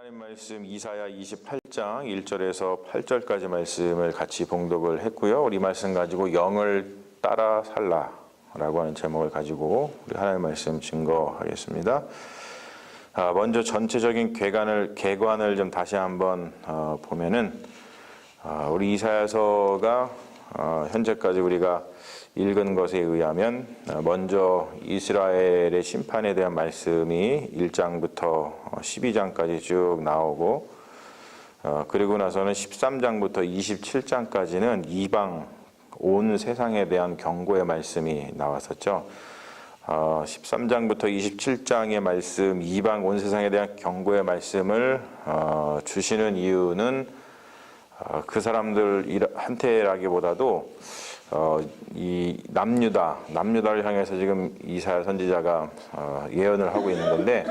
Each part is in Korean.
하나님 말씀 이사야 28장 1절에서 8절까지 말씀을 같이 봉독을 했고요. 우리 말씀 가지고 영을 따라 살라라고 하는 제목을 가지고 우리 하나님 말씀 증거하겠습니다. 아, 먼저 전체적인 개관을 개관을 좀 다시 한번 어, 보면은 아, 우리 이사야서가 어, 현재까지 우리가 읽은 것에 의하면 어, 먼저 이스라엘의 심판에 대한 말씀이 1장부터 12장까지 쭉 나오고 어, 그리고 나서는 13장부터 27장까지는 이방 온 세상에 대한 경고의 말씀이 나왔었죠. 어, 13장부터 27장의 말씀 이방 온 세상에 대한 경고의 말씀을 어, 주시는 이유는 어, 그 사람들한테라기보다도 어, 이 남유다, 남유다를 향해서 지금 이사야 선지자가 어, 예언을 하고 있는 건데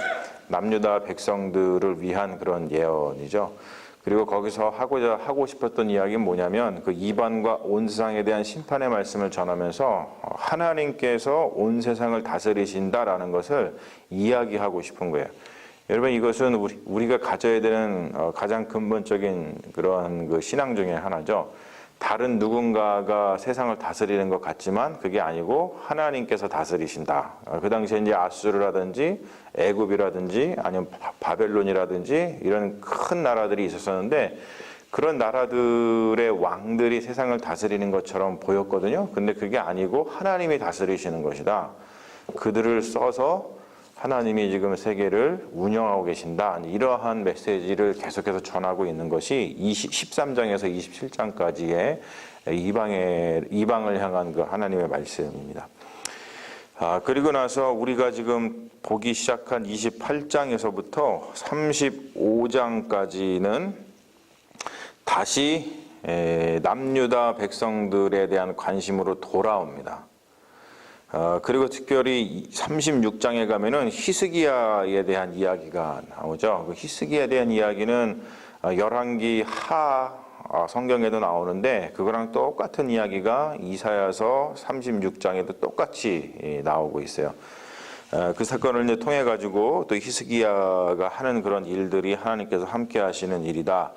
남유다 백성들을 위한 그런 예언이죠. 그리고 거기서 하고자 하고 싶었던 이야기는 뭐냐면 그 이반과 온 세상에 대한 심판의 말씀을 전하면서 어, 하나님께서 온 세상을 다스리신다라는 것을 이야기하고 싶은 거예요. 여러분 이것은 우리, 우리가 가져야 되는 어, 가장 근본적인 그러한 그 신앙 중에 하나죠. 다른 누군가가 세상을 다스리는 것 같지만 그게 아니고 하나님께서 다스리신다. 어, 그 당시에 이제 아수르라든지 애굽이라든지 아니면 바- 바벨론이라든지 이런 큰 나라들이 있었었는데 그런 나라들의 왕들이 세상을 다스리는 것처럼 보였거든요. 근데 그게 아니고 하나님이 다스리시는 것이다. 그들을 써서 하나님이 지금 세계를 운영하고 계신다. 이러한 메시지를 계속해서 전하고 있는 것이 20, 13장에서 27장까지의 이방의 이방을 향한 그 하나님의 말씀입니다. 아, 그리고 나서 우리가 지금 보기 시작한 28장에서부터 35장까지는 다시 에, 남유다 백성들에 대한 관심으로 돌아옵니다. 어, 그리고 특별히 36장에 가면은 히스기야에 대한 이야기가 나오죠. 그 히스기야에 대한 이야기는 어, 열왕기 하 어, 성경에도 나오는데 그거랑 똑같은 이야기가 이사야서 36장에도 똑같이 예, 나오고 있어요. 어, 그 사건을 이제 통해 가지고 또 히스기야가 하는 그런 일들이 하나님께서 함께 하시는 일이다.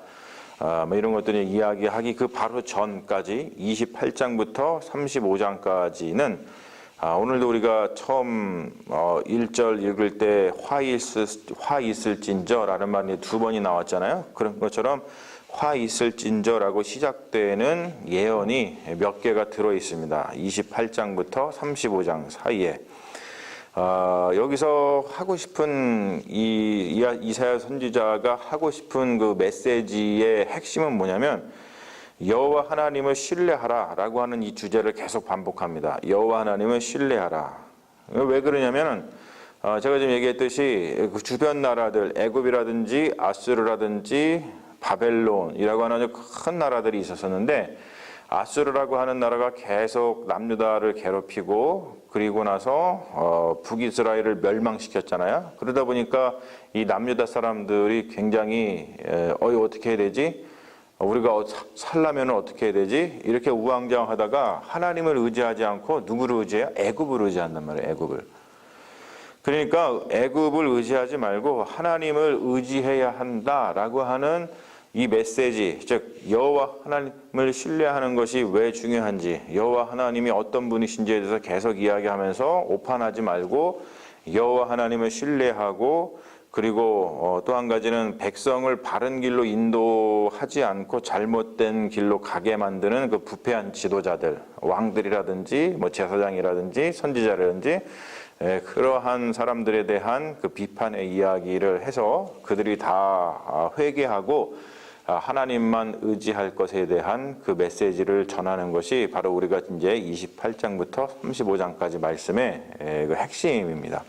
아, 뭐 이런 것들이 이야기하기 그 바로 전까지 28장부터 35장까지는 아, 오늘도 우리가 처음 어, 1절 읽을 때 화 있을 화 있을진저라는 말이 두 번이 나왔잖아요. 그런 것처럼 화 있을진저라고 시작되는 예언이 몇 개가 들어 있습니다. 28장부터 35장 사이에 아, 여기서 하고 싶은 이 이사야 선지자가 하고 싶은 그 메시지의 핵심은 뭐냐면 여호와 하나님을 신뢰하라라고 하는 이 주제를 계속 반복합니다. 여호와 하나님을 신뢰하라. 왜 그러냐면 어, 제가 지금 얘기했듯이 그 주변 나라들 애굽이라든지 아수르라든지 바벨론이라고 하는 아주 큰 나라들이 있었었는데 아수르라고 하는 나라가 계속 남유다를 괴롭히고 그리고 나서 어, 북이스라엘을 멸망시켰잖아요. 그러다 보니까 이 남유다 사람들이 굉장히 에, 어이 어떻게 해야 되지? 어, 우리가 어, 사- 살려면 어떻게 해야 되지? 이렇게 우왕좌왕하다가 하나님을 의지하지 않고 누구를 의지해요? 애굽을 의지한단 말이에요. 애굽을. 그러니까 애굽을 의지하지 말고 하나님을 의지해야 한다라고 하는 이 메시지, 즉 여호와 하나님을 신뢰하는 것이 왜 중요한지, 여호와 하나님이 어떤 분이신지에 대해서 계속 이야기하면서 오판하지 말고 여호와 하나님을 신뢰하고 그리고 또 한 가지는 백성을 바른 길로 인도하지 않고 잘못된 길로 가게 만드는 그 부패한 지도자들, 왕들이라든지 뭐 제사장이라든지 선지자라든지 예, 그러한 사람들에 대한 그 비판의 이야기를 해서 그들이 다 아, 회개하고 아, 하나님만 의지할 것에 대한 그 메시지를 전하는 것이 바로 우리가 이제 28장부터 35장까지 말씀의 예, 그 핵심입니다.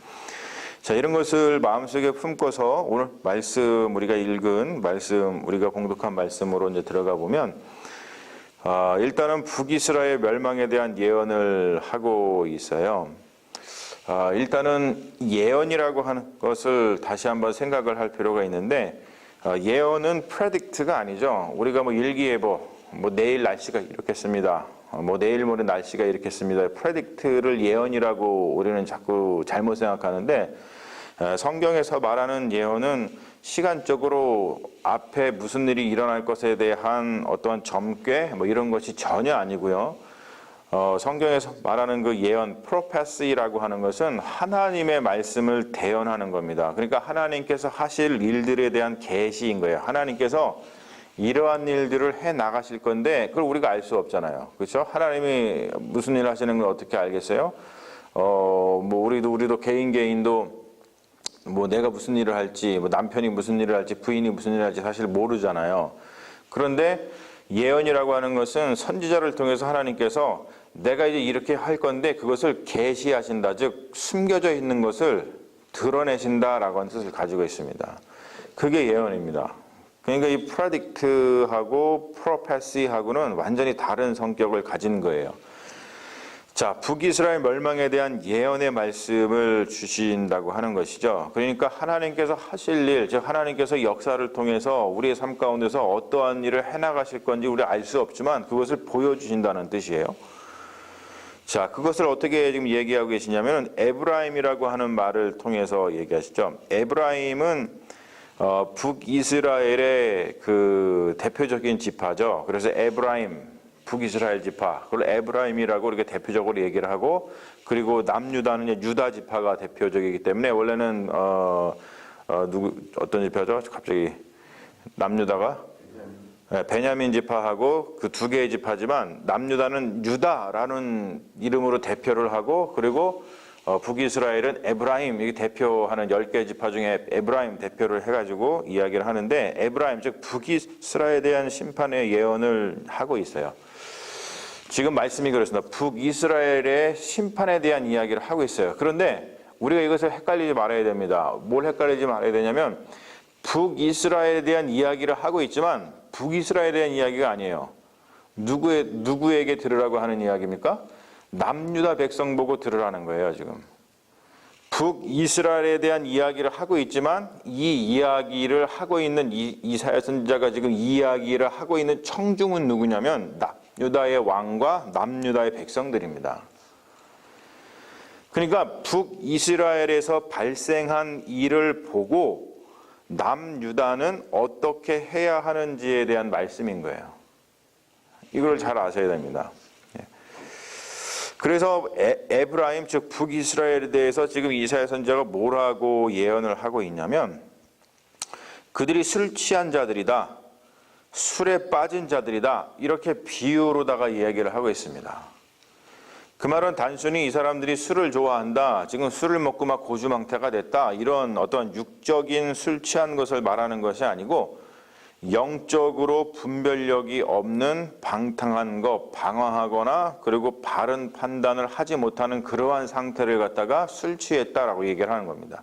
자, 이런 것을 마음속에 품고서 오늘 말씀 우리가 읽은 말씀 우리가 봉독한 말씀으로 이제 들어가 보면 아, 일단은 북이스라엘 멸망에 대한 예언을 하고 있어요. 아, 일단은 예언이라고 하는 것을 다시 한번 생각을 할 필요가 있는데 어, 예언은 predict가 아니죠. 우리가 뭐 일기예보, 뭐 내일 날씨가 이렇겠습니다. 어, 뭐 내일 모레 날씨가 이렇겠습니다. predict를 예언이라고 우리는 자꾸 잘못 생각하는데 에, 성경에서 말하는 예언은 시간적으로 앞에 무슨 일이 일어날 것에 대한 어떠한 점괘 뭐 이런 것이 전혀 아니고요. 어, 성경에서 말하는 그 예언, 프로페시라고 하는 것은 하나님의 말씀을 대언하는 겁니다. 그러니까 하나님께서 하실 일들에 대한 계시인 거예요. 하나님께서 이러한 일들을 해 나가실 건데 그걸 우리가 알 수 없잖아요. 그렇죠? 하나님이 무슨 일 하시는 걸 어떻게 알겠어요? 어, 뭐 우리도 우리도 개인 개인도 뭐 내가 무슨 일을 할지, 뭐 남편이 무슨 일을 할지, 부인이 무슨 일을 할지 사실 모르잖아요. 그런데 예언이라고 하는 것은 선지자를 통해서 하나님께서 내가 이제 이렇게 할 건데 그것을 계시하신다, 즉 숨겨져 있는 것을 드러내신다라고 하는 뜻을 가지고 있습니다. 그게 예언입니다. 그러니까 이 프라딕트하고 프로페시하고는 완전히 다른 성격을 가진 거예요. 자, 북이스라엘 멸망에 대한 예언의 말씀을 주신다고 하는 것이죠. 그러니까 하나님께서 하실 일, 즉 하나님께서 역사를 통해서 우리의 삶 가운데서 어떠한 일을 해나가실 건지 우리 알 수 없지만 그것을 보여주신다는 뜻이에요. 자, 그것을 어떻게 지금 얘기하고 계시냐면 에브라임이라고 하는 말을 통해서 얘기하시죠. 에브라임은 어, 북이스라엘의 그 대표적인 지파죠. 그래서 에브라임, 북이스라엘 지파, 그걸 에브라임이라고 이렇게 대표적으로 얘기를 하고, 그리고 남유다는 유다 지파가 대표적이기 때문에 원래는 어, 어 누구 어떤 지파죠? 갑자기 남유다가 네, 베냐민 지파하고 그 두 개의 지파지만 남유다는 유다라는 이름으로 대표를 하고 그리고 어, 북이스라엘은 에브라임 이게 대표하는 10개 지파 중에 에브라임 대표를 해가지고 이야기를 하는데 에브라임 즉 북이스라엘에 대한 심판의 예언을 하고 있어요. 지금 말씀이 그렇습니다. 북이스라엘의 심판에 대한 이야기를 하고 있어요. 그런데 우리가 이것을 헷갈리지 말아야 됩니다. 뭘 헷갈리지 말아야 되냐면 북이스라엘에 대한 이야기를 하고 있지만 북이스라엘에 대한 이야기가 아니에요. 누구의, 누구에게 들으라고 하는 이야기입니까? 남유다 백성 보고 들으라는 거예요, 지금. 북이스라엘에 대한 이야기를 하고 있지만 이 이야기를 하고 있는 이, 이사야 선지자가 지금 이야기를 하고 있는 청중은 누구냐면 남유다의 왕과 남유다의 백성들입니다. 그러니까 북이스라엘에서 발생한 일을 보고 남유다는 어떻게 해야 하는지에 대한 말씀인 거예요. 이걸 잘 아셔야 됩니다. 그래서 에, 브라임즉 북이스라엘에 대해서 지금 이사야 선지자가 뭐라고 예언을 하고 있냐면 그들이 술 취한 자들이다. 술에 빠진 자들이다. 이렇게 비유로다가 이야기를 하고 있습니다. 그 말은 단순히 이 사람들이 술을 좋아한다. 지금 술을 먹고 막 고주망태가 됐다. 이런 어떤 육적인 술 취한 것을 말하는 것이 아니고 영적으로 분별력이 없는 방탕한 것, 방황하거나 그리고 바른 판단을 하지 못하는 그러한 상태를 갖다가 술 취했다라고 얘기를 하는 겁니다.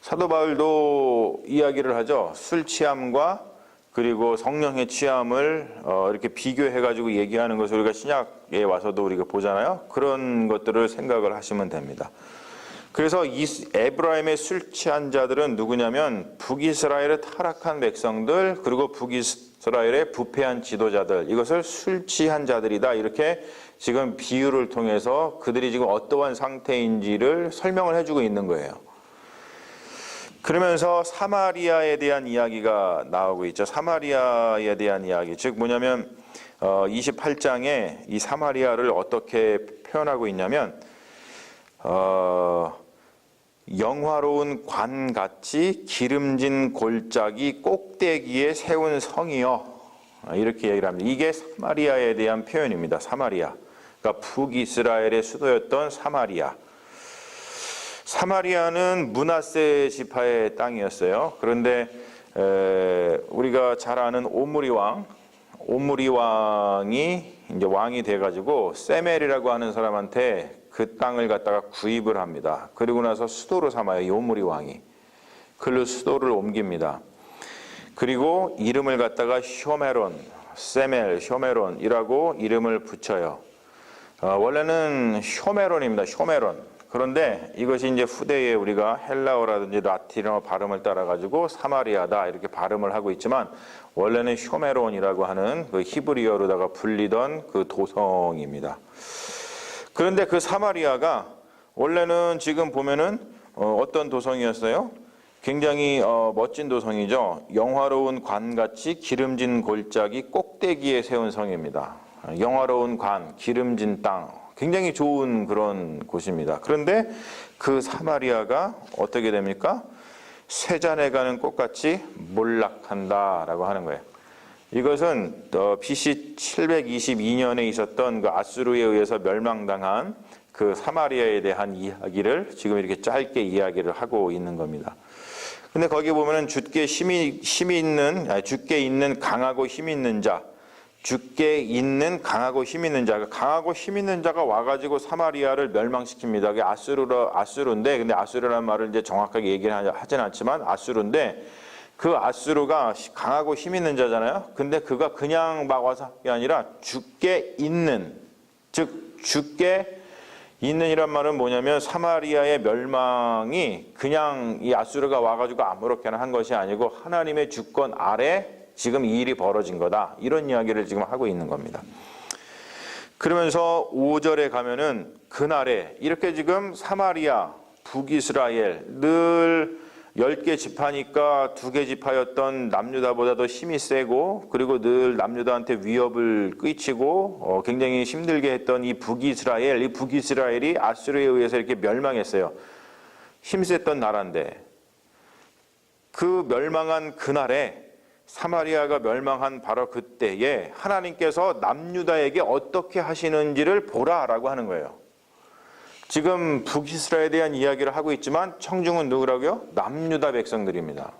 사도 바울도 이야기를 하죠. 술 취함과 그리고 성령의 취함을 어, 이렇게 비교해 가지고 얘기하는 것을 우리가 신약에 와서도 우리가 보잖아요. 그런 것들을 생각을 하시면 됩니다. 그래서 이 에브라임의 술 취한 자들은 누구냐면 북이스라엘의 타락한 백성들 그리고 북이스라엘의 부패한 지도자들 이것을 술 취한 자들이다 이렇게 지금 비유를 통해서 그들이 지금 어떠한 상태인지를 설명을 해주고 있는 거예요. 그러면서 사마리아에 대한 이야기가 나오고 있죠. 사마리아에 대한 이야기 즉 뭐냐면 28장에 이 사마리아를 어떻게 표현하고 있냐면 어, 영화로운 관 같이 기름진 골짜기 꼭대기에 세운 성이요. 이렇게 얘기를 합니다. 이게 사마리아에 대한 표현입니다. 사마리아. 그러니까 북이스라엘의 수도였던 사마리아. 사마리아는 문하세 지파의 땅이었어요. 그런데 우리가 잘 아는 오므리 왕, 오므리 왕이 이제 왕이 돼가지고 세멜이라고 하는 사람한테 그 땅을 갖다가 구입을 합니다. 그리고 나서 수도로 삼아요. 요무리 왕이. 글로 수도를 옮깁니다. 그리고 이름을 갖다가 쇼메론, 세멜, 쇼메론이라고 이름을 붙여요. 어, 원래는 쇼메론입니다. 쇼메론. 그런데 이것이 이제 후대에 우리가 헬라어라든지 라틴어 발음을 따라가지고 사마리아다 이렇게 발음을 하고 있지만 원래는 쇼메론이라고 하는 그 히브리어로다가 불리던 그 도성입니다. 그런데 그 사마리아가 원래는 지금 보면은 어, 어떤 도성이었어요? 굉장히 어, 멋진 도성이죠. 영화로운 관같이 기름진 골짜기 꼭대기에 세운 성입니다. 영화로운 관, 기름진 땅, 굉장히 좋은 그런 곳입니다. 그런데 그 사마리아가 어떻게 됩니까? 쇠잔에 가는 꽃같이 몰락한다라고 하는 거예요. 이것은 어, BC 722년에 있었던 그 아수르에 의해서 멸망당한 그 사마리아에 대한 이야기를 지금 이렇게 짧게 이야기를 하고 있는 겁니다. 근데 거기 보면은 주께 힘이 힘이 있는 아니, 주께 있는 강하고 힘 있는 자, 주께 있는 강하고 힘 있는 자가 강하고 힘 있는 자가 와가지고 사마리아를 멸망시킵니다. 그게 아수르라 아수르인데 근데 아수르라는 말을 이제 정확하게 얘기를 하진 않지만 아수르인데 그 아수르가 강하고 힘 있는 자잖아요. 근데 그가 그냥 막 와서 게 아니라 주께 있는 즉 주께 있는 이란 말은 뭐냐면 사마리아의 멸망이 그냥 이 아수르가 와가지고 아무렇게나 한 것이 아니고 하나님의 주권 아래 지금 이 일이 벌어진 거다. 이런 이야기를 지금 하고 있는 겁니다. 그러면서 5절에 가면은 그날에 이렇게 지금 사마리아, 북이스라엘 늘 10개 지파니까 두개 지파였던 남유다보다도 힘이 세고 그리고 늘 남유다한테 위협을 끼치고 어, 굉장히 힘들게 했던 이 북이스라엘, 이 북이스라엘이 아수르에 의해서 이렇게 멸망했어요. 힘셌던 나라인데 그 멸망한 그날에 사마리아가 멸망한 바로 그때에 하나님께서 남유다에게 어떻게 하시는지를 보라라고 하는 거예요. 지금 북이스라엘에 대한 이야기를 하고 있지만 청중은 누구라고요? 남유다 백성들입니다.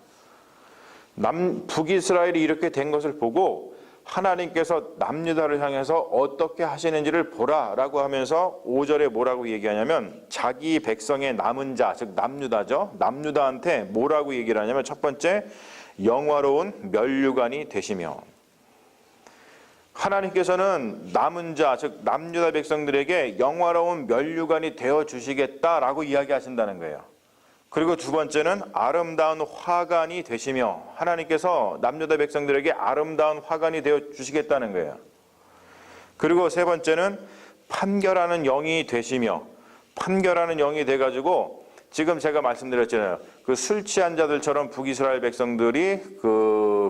남 북이스라엘이 이렇게 된 것을 보고 하나님께서 남유다를 향해서 어떻게 하시는지를 보라라고 하면서 5절에 뭐라고 얘기하냐면 자기 백성의 남은 자, 즉 남유다죠. 남유다한테 뭐라고 얘기를 하냐면 첫 번째 영화로운 멸류관이 되시며 하나님께서는 남은 자, 즉 남유다 백성들에게 영화로운 멸류관이 되어 주시겠다라고 이야기하신다는 거예요. 그리고 두 번째는 아름다운 화관이 되시며 하나님께서 남유다 백성들에게 아름다운 화관이 되어 주시겠다는 거예요. 그리고 세 번째는 판결하는 영이 되시며 판결하는 영이 돼 가지고 지금 제가 말씀드렸잖아요. 그 술 취한 자들처럼 북이스라엘 백성들이 그,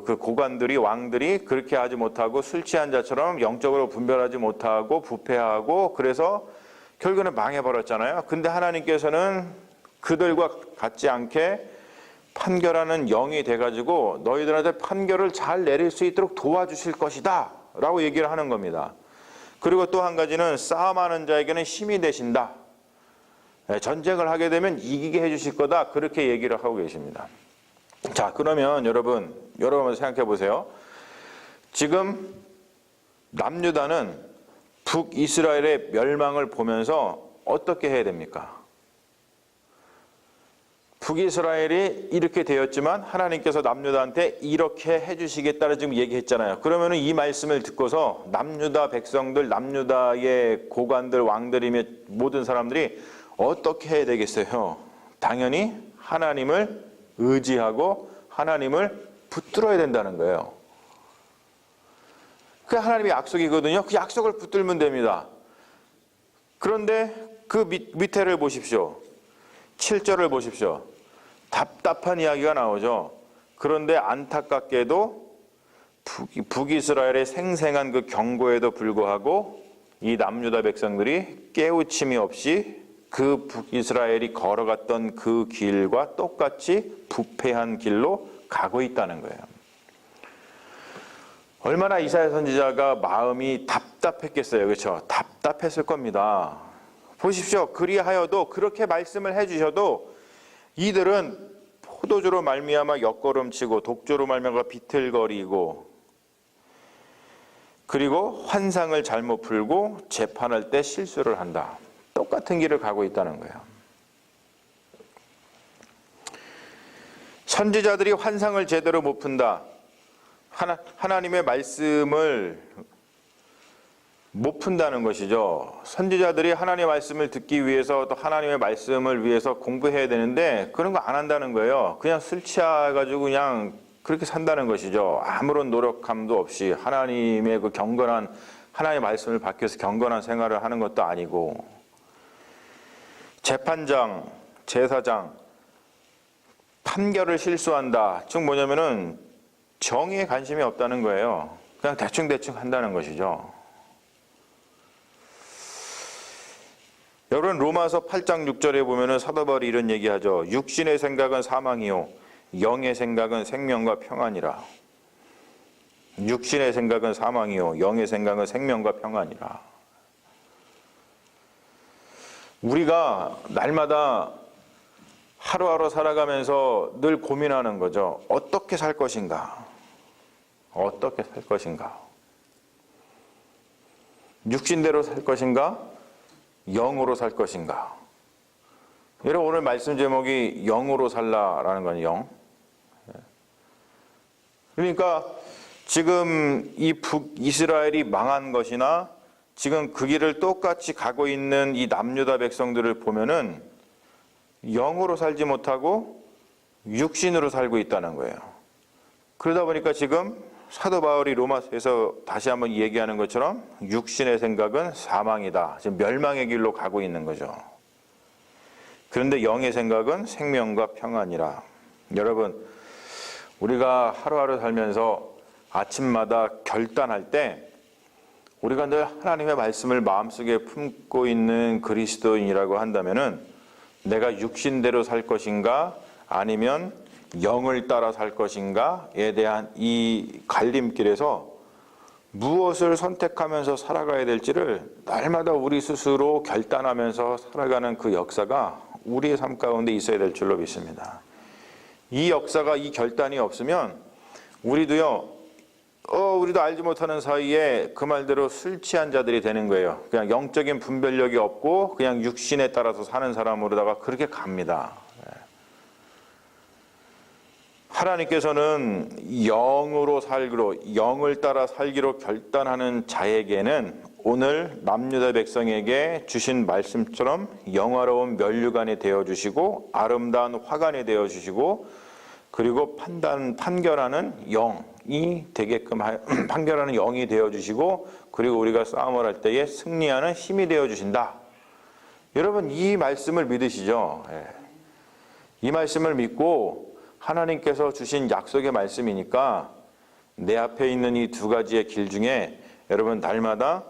그 고관들이 왕들이 그렇게 하지 못하고 술 취한 자처럼 영적으로 분별하지 못하고 부패하고 그래서 결국에는 망해버렸잖아요. 근데 하나님께서는 그들과 같지 않게 판결하는 영이 돼가지고 너희들한테 판결을 잘 내릴 수 있도록 도와주실 것이다. 라고 얘기를 하는 겁니다. 그리고 또 한 가지는 싸움하는 자에게는 힘이 되신다. 예, 전쟁을 하게 되면 이기게 해주실 거다. 그렇게 얘기를 하고 계십니다. 자, 그러면 여러분, 여러분 생각해 보세요. 지금 남유다는 북이스라엘의 멸망을 보면서 어떻게 해야 됩니까? 북이스라엘이 이렇게 되었지만 하나님께서 남유다한테 이렇게 해주시겠다를 지금 얘기했잖아요. 그러면은 이 말씀을 듣고서 남유다 백성들, 남유다의 고관들, 왕들이며 모든 사람들이 어떻게 해야 되겠어요? 당연히 하나님을 의지하고 하나님을 붙들어야 된다는 거예요. 그게 하나님의 약속이거든요. 그 약속을 붙들면 됩니다. 그런데 그 밑, 밑에를 보십시오. 7절을 보십시오. 답답한 이야기가 나오죠. 그런데 안타깝게도 북, 이스라엘의 생생한 그 경고에도 불구하고 이 남유다 백성들이 깨우침이 없이 그 북이스라엘이 걸어갔던 그 길과 똑같이 부패한 길로 가고 있다는 거예요. 얼마나 이사야 선지자가 마음이 답답했겠어요. 그렇죠? 답답했을 겁니다. 보십시오. 그리하여도 그렇게 말씀을 해 주셔도 이들은 포도주로 말미암아 옆걸음치고 독주로 말미암아 비틀거리고 그리고 환상을 잘못 풀고 재판할 때 실수를 한다. 똑같은 길을 가고 있다는 거예요. 선지자들이 환상을 제대로 못 푼다. 하나, 하나님의 말씀을 못 푼다는 것이죠. 선지자들이 하나님의 말씀을 듣기 위해서 또 하나님의 말씀을 위해서 공부해야 되는데 그런 거 안 한다는 거예요. 그냥 술 취해가지고 그냥 그렇게 산다는 것이죠. 아무런 노력함도 없이 하나님의 그 경건한 하나님의 말씀을 받기 위해서 경건한 생활을 하는 것도 아니고 재판장, 제사장 판결을 실수한다. 즉 뭐냐면은 정의에 관심이 없다는 거예요. 그냥 대충대충 한다는 것이죠. 여러분 로마서 8장 6절에 보면은 사도 바울이 이런 얘기하죠. 육신의 생각은 사망이요 영의 생각은 생명과 평안이라. 육신의 생각은 사망이요 영의 생각은 생명과 평안이라. 우리가 날마다 하루하루 살아가면서 늘 고민하는 거죠. 어떻게 살 것인가? 어떻게 살 것인가? 육신대로 살 것인가? 영으로 살 것인가? 여러분 오늘 말씀 제목이 영으로 살라라는 건 영. 그러니까 지금 이 북이스라엘이 망한 것이나 지금 그 길을 똑같이 가고 있는 이 남유다 백성들을 보면은 영으로 살지 못하고 육신으로 살고 있다는 거예요. 그러다 보니까 지금 사도 바울이 로마서에서 다시 한번 얘기하는 것처럼 육신의 생각은 사망이다. 지금 멸망의 길로 가고 있는 거죠. 그런데 영의 생각은 생명과 평안이라. 여러분, 우리가 하루하루 살면서 아침마다 결단할 때 우리가 늘 하나님의 말씀을 마음속에 품고 있는 그리스도인이라고 한다면은 내가 육신대로 살 것인가 아니면 영을 따라 살 것인가에 대한 이 갈림길에서 무엇을 선택하면서 살아가야 될지를 날마다 우리 스스로 결단하면서 살아가는 그 역사가 우리의 삶 가운데 있어야 될 줄로 믿습니다. 이 역사가 이 결단이 없으면 우리도요, 어, 우리도 알지 못하는 사이에 그 말대로 술 취한 자들이 되는 거예요. 그냥 영적인 분별력이 없고 그냥 육신에 따라서 사는 사람으로다가 그렇게 갑니다. 하나님께서는 영으로 살기로 영을 따라 살기로 결단하는 자에게는 오늘 남유다 백성에게 주신 말씀처럼 영화로운 면류관이 되어 주시고 아름다운 화관이 되어 주시고 그리고 판단 판결하는 영 이 되게끔 하, 판결하는 영이 되어 주시고 그리고 우리가 싸움을 할 때에 승리하는 힘이 되어 주신다. 여러분 이 말씀을 믿으시죠? 예. 이 말씀을 믿고 하나님께서 주신 약속의 말씀이니까 내 앞에 있는 이 두 가지의 길 중에 여러분 날마다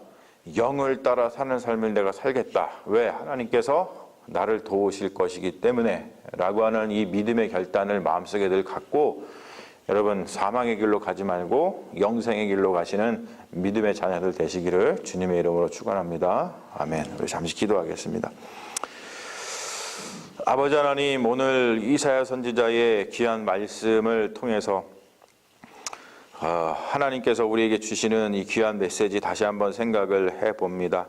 영을 따라 사는 삶을 내가 살겠다. 왜? 하나님께서 나를 도우실 것이기 때문에 라고 하는 이 믿음의 결단을 마음속에 늘 갖고 여러분 사망의 길로 가지 말고 영생의 길로 가시는 믿음의 자녀들 되시기를 주님의 이름으로 축원합니다. 아멘. 우리 잠시 기도하겠습니다. 아버지 하나님 오늘 이사야 선지자의 귀한 말씀을 통해서 어, 하나님께서 우리에게 주시는 이 귀한 메시지 다시 한번 생각을 해 봅니다.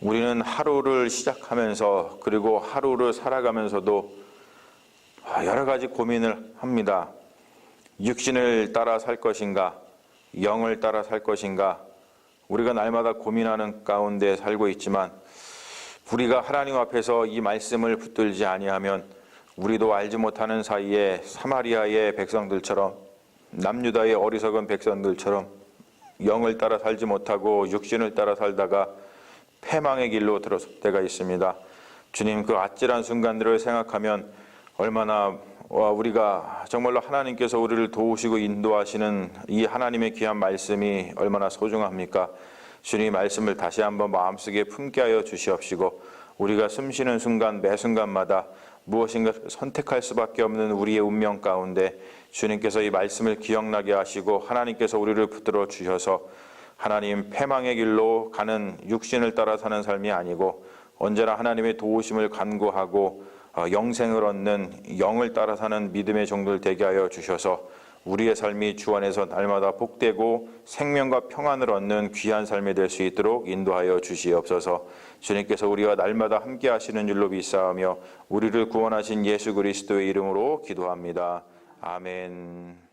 우리는 하루를 시작하면서 그리고 하루를 살아가면서도 아, 여러 가지 고민을 합니다. 육신을 따라 살 것인가, 영을 따라 살 것인가, 우리가 날마다 고민하는 가운데 살고 있지만 우리가 하나님 앞에서 이 말씀을 붙들지 아니하면 우리도 알지 못하는 사이에 사마리아의 백성들처럼 남유다의 어리석은 백성들처럼 영을 따라 살지 못하고 육신을 따라 살다가 패망의 길로 들어설 때가 있습니다. 주님 그 아찔한 순간들을 생각하면 얼마나 우리가 정말로 하나님께서 우리를 도우시고 인도하시는 이 하나님의 귀한 말씀이 얼마나 소중합니까? 주님 말씀을 다시 한번 마음속에 품게 하여 주시옵시고 우리가 숨쉬는 순간 매 순간마다 무엇인가 선택할 수밖에 없는 우리의 운명 가운데 주님께서 이 말씀을 기억나게 하시고 하나님께서 우리를 붙들어 주셔서 하나님 패망의 길로 가는 육신을 따라 사는 삶이 아니고 언제나 하나님의 도우심을 간구하고 어, 영생을 얻는 영을 따라 사는 믿음의 종들 되게 하여 주셔서 우리의 삶이 주 안에서 날마다 복되고 생명과 평안을 얻는 귀한 삶이 될 수 있도록 인도하여 주시옵소서. 주님께서 우리와 날마다 함께 하시는 줄로 믿사오며 우리를 구원하신 예수 그리스도의 이름으로 기도합니다. 아멘.